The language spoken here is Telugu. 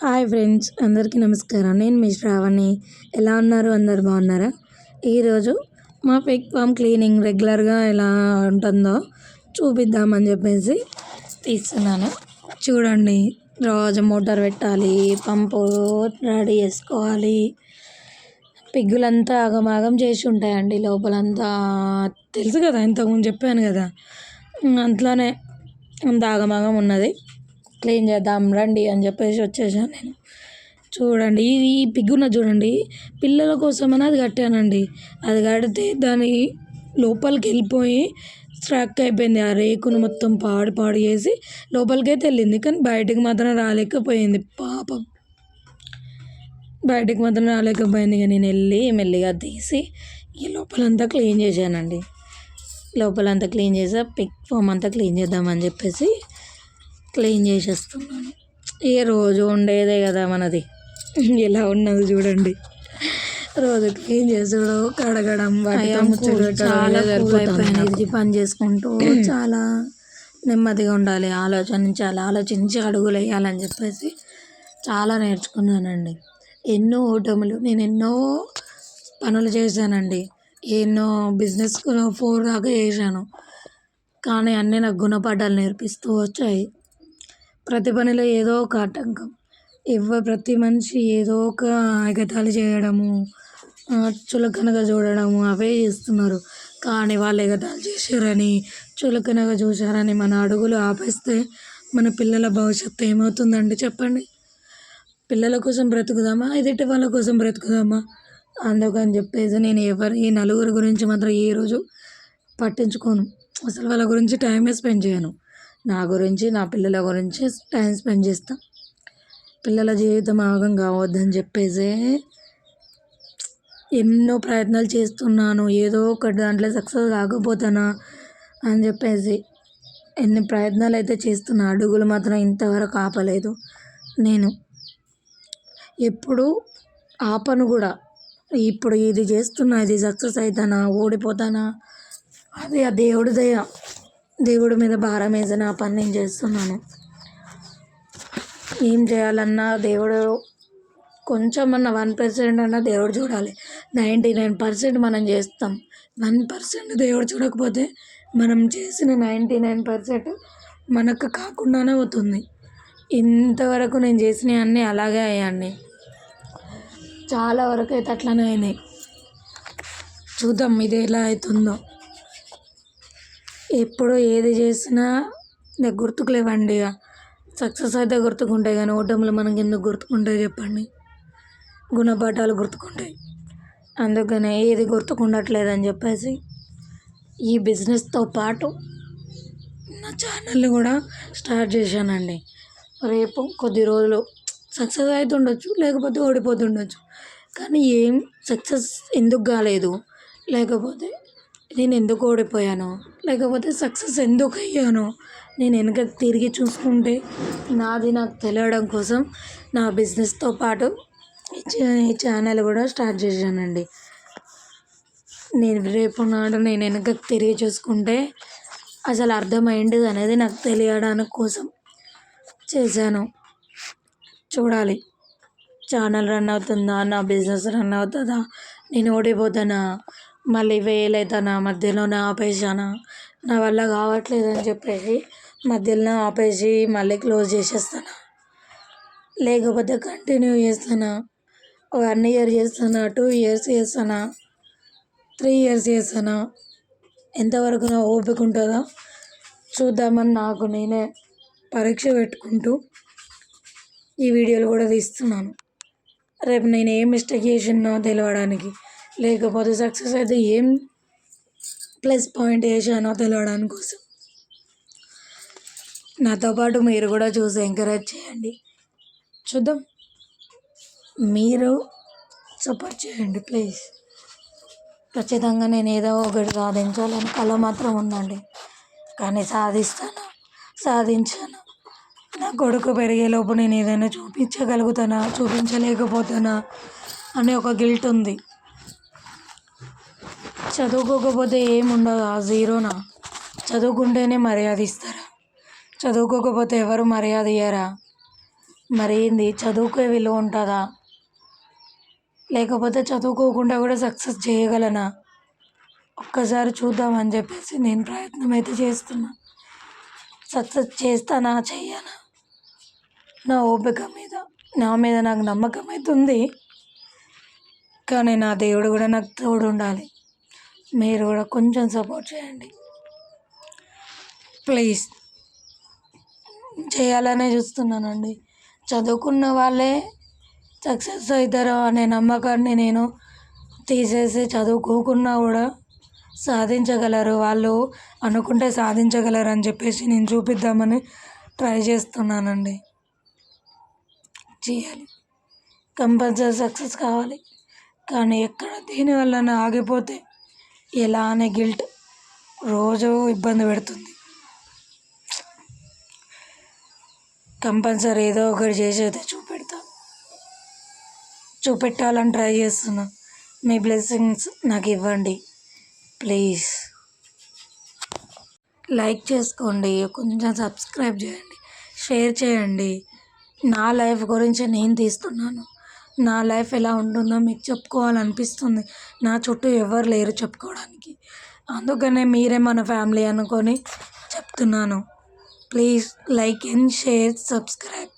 హాయ్ ఫ్రెండ్స్ అందరికీ నమస్కారం. నేను మీ శ్రావణి. ఎలా ఉన్నారు? అందరు బాగున్నారా? ఈరోజు మా పిక్ ఫామ్ క్లీనింగ్ రెగ్యులర్గా ఎలా ఉంటుందో చూపిద్దామని చెప్పేసి తీస్తున్నాను. చూడండి రోజు మోటార్ పెట్టాలి పంపు రెడీ చేసుకోవాలి. పిగ్గులంతా ఆగమాగం చేసి ఉంటాయండి లోపలంతా. తెలుసు కదా ఇంతకుముందు చెప్పాను కదా. అంతలోనే అంత ఆగమాగం ఉన్నది. క్లీన్ చేద్దాం రండి అని చెప్పేసి వచ్చేసాను నేను. చూడండి ఇది ఈ పిగ్గున చూడండి పిల్లల కోసమని అది కట్టానండి. అది కడితే దాని లోపలికి వెళ్ళిపోయి స్ట్రక్ అయిపోయింది. ఆ రేకును మొత్తం పాడు పాడు చేసి లోపలికైతే వెళ్ళింది కానీ బయటికి మాత్రం రాలేకపోయింది. పాపం. బయటికి మాత్రం రాలేకపోయింది. కానీ నేను వెళ్ళి మెల్లిగా తీసి ఈ లోపలంతా క్లీన్ చేశానండి. లోపలంతా క్లీన్ చేసా పిక్ ఫామ్ అంతా క్లీన్ చేద్దామని చెప్పేసి క్లీన్ చేసేస్తున్నాను. ఏ రోజు ఉండేదే కదా మనది. ఎలా ఉన్నది చూడండి. రోజు క్లీన్ చేసుడు కడగడం చాలా. ఇది పని చేసుకుంటూ చాలా నెమ్మదిగా ఉండాలి ఆలోచించాలి ఆలోచించి అడుగులు వేయాలని చెప్పేసి చాలా నేర్చుకున్నానండి. ఎన్నో ఓటములు నేను ఎన్నో పనులు చేశానండి. ఎన్నో బిజినెస్ ఫోర్ దాకా చేశాను. కానీ అన్నీ నాకు గుణపాఠాలు నేర్పిస్తూ వచ్చాయి. ప్రతి పనిలో ఏదో ఒక ఆటంకం. ఎవ ప్రతి మనిషి ఏదో ఒక ఎగతాళి చేయడము చులకనగా చూడడము అవే చేస్తున్నారు. కానీ వాళ్ళు ఎగతాళి చేశారని చులకనగా చూశారని మన అడుగులు ఆపేస్తే మన పిల్లల భవిష్యత్తు ఏమవుతుందండి చెప్పండి? పిల్లల కోసం బ్రతుకుదామా? ఎదుటి వాళ్ళ కోసం బ్రతుకుదామా? అందుకని చెప్పేసి నేను ఎవరి ఈ నలుగురు గురించి మాత్రం ఏ రోజు పట్టించుకోను. అసలు వాళ్ళ గురించి టైమే స్పెండ్ చేయను. నా గురించి నా పిల్లల గురించి టైం స్పెండ్ చేస్తాం. పిల్లల జీవితం ఆగం కావద్దని చెప్పేసి ఎన్నో ప్రయత్నాలు చేస్తున్నాను. ఏదో ఒకటి దాంట్లో సక్సెస్ కాకపోతానా అని చెప్పేసి ఎన్ని ప్రయత్నాలు అయితే చేస్తున్నా అడుగులు మాత్రం ఇంతవరకు ఆపలేదు నేను. ఎప్పుడు ఆపను కూడా. ఇప్పుడు ఇది చేస్తున్నా ఇది సక్సెస్ అవుతానా ఓడిపోతానా? అది ఆ దేవుడి దయ. దేవుడి మీద భారం వేసి నా పని నేను చేస్తున్నాను. ఏం చేయాలన్నా దేవుడు కొంచెం అన్న వన్ పర్సెంట్ అన్న దేవుడు చూడాలి. నైంటీ నైన్ పర్సెంట్ మనం చేస్తాం. వన్ పర్సెంట్ దేవుడు చూడకపోతే మనం చేసిన నైంటీ నైన్ పర్సెంట్ మనకు కాకుండానే అవుతుంది. ఇంతవరకు నేను చేసినవి అన్నీ అలాగే అయ్యాన్ని. చాలా వరకు అయితే అట్లనే అయినాయి. చూద్దాం ఇది ఎలా అవుతుందో. ఎప్పుడు ఏది చేసినా గుర్తుకు లేవండి ఇక. సక్సెస్ అయితే గుర్తుకుంటాయి కానీ ఓటములు మనకి ఎందుకు గుర్తుకుంటాయి చెప్పండి? గుణపాఠాలు గుర్తుకుంటాయి. అందుకనే ఏది గుర్తుకుండట్లేదని చెప్పేసి ఈ బిజినెస్తో పాటు నా ఛానల్ని కూడా స్టార్ట్ చేశానండి. రేపు కొద్ది రోజులు సక్సెస్ అవుతుండొచ్చు లేకపోతే ఓడిపోతుండొచ్చు. కానీ ఏం సక్సెస్ ఎందుకు కాలేదు. లేకపోతే నేను ఎందుకు ఓడిపోయాను లేకపోతే సక్సెస్ ఎందుకు అయ్యాను నేను వెనక తిరిగి చూసుకుంటే నాది నాకు తెలియడం కోసం నా బిజినెస్తో పాటు ఈ ఈ ఛానల్ కూడా స్టార్ట్ చేశానండి. నేను రేపు నాడు నేను వెనకకు తిరిగి చూసుకుంటే అసలు అర్థమైంది అనేది నాకు తెలియడానికి కోసం చేశాను. చూడాలి. ఛానల్ రన్ అవుతుందా? నా బిజినెస్ రన్ అవుతుందా? నేను ఓడిపోతానా? మళ్ళీ వేయలేదనా మధ్యలోనే ఆపేసానా నా వల్ల కావట్లేదు అని చెప్పేసి మధ్యలోనే ఆపేసి మళ్ళీ క్లోజ్ చేసేస్తానా? లేకపోతే కంటిన్యూ చేస్తానా? వన్ ఇయర్ చేస్తానా? టూ ఇయర్స్ చేస్తానా? త్రీ ఇయర్స్ చేస్తానా? ఎంతవరకు నా ఓపిక ఉంటుందో చూద్దామని నాకు నేనే పరీక్ష పెట్టుకుంటూ ఈ వీడియోలు కూడా తీస్తున్నాను. రేపు నేను ఏం మిస్టేక్ చేసినో తెలవడానికి లేకపోతే సక్సెస్ అయితే ఏం ప్లస్ పాయింట్ వేసానో తెలవడానికి కోసం. నాతో పాటు మీరు కూడా చూసి ఎంకరేజ్ చేయండి. చూద్దాం. మీరు సపోర్ట్ చేయండి ప్లీజ్ ఖచ్చితంగా నేను ఏదో ఒకటి సాధించాలని కళ మాత్రం ఉందండి. కానీ సాధిస్తాను సాధించాను. నా కొడుకు పెరిగేలోపు నేను ఏదైనా చూపించగలుగుతానా చూపించలేకపోతానా అనే ఒక గిల్ట్ ఉంది. చదువుకోకపోతే ఏముండదు ఆ జీరోనా? చదువుకుంటేనే మర్యాద ఇస్తారా? చదువుకోకపోతే ఎవరు మర్యాద ఇయ్యరా? మరి ఏంది? చదువుకే విలువ ఉంటుందా? లేకపోతే చదువుకోకుండా కూడా సక్సెస్ చేయగలనా? ఒక్కసారి చూద్దామని చెప్పేసి నేను ప్రయత్నం అయితే చేస్తున్నా. సక్సెస్ చేస్తానా? చెయ్యనా? నా ఓపిక మీద నా మీద నాకు నమ్మకం అయితే ఉంది కానీ నా దేవుడు కూడా నాకు తోడు ఉండాలి మీరు కూడా కొంచెం సపోర్ట్ చేయండి. ప్లీజ్. చేయాలనే చూస్తున్నానండి. చదువుకున్న వాళ్ళే సక్సెస్ అవుతారు అనే నమ్మకాన్ని నేను తీసేసి చదువుకోకున్నా కూడా సాధించగలరు. వాళ్ళు అనుకుంటే సాధించగలరు అని చెప్పేసి నేను చూపిద్దామని ట్రై చేస్తున్నానండి. చేయాలి. కంపల్సరీ సక్సెస్ కావాలి. కానీ ఎక్కడ దీనివల్ల ఆగిపోతే ఎలా అనే గిల్ట్ రోజు ఇబ్బంది పెడుతుంది. కంపల్సరీ ఏదో ఒకటి చేసి అయితే చూపెడతా. చూపెట్టాలని ట్రై చేస్తున్నా. మీ బ్లెస్సింగ్స్ నాకు ఇవ్వండి ప్లీజ్. లైక్ చేసుకోండి కొంచెం సబ్స్క్రైబ్ చేయండి షేర్ చేయండి. నా లైఫ్ గురించి నేను తీస్తున్నాను. నా లైఫ్ ఎలా ఉంటుందో మీకు చెప్పుకోవాలనిపిస్తుంది. నా చుట్టూ ఎవరు లేరు చెప్పుకోవడానికి. అందుకనే మీరే మన ఫ్యామిలీ అనుకొని చెప్తున్నాను. Please like and share subscribe.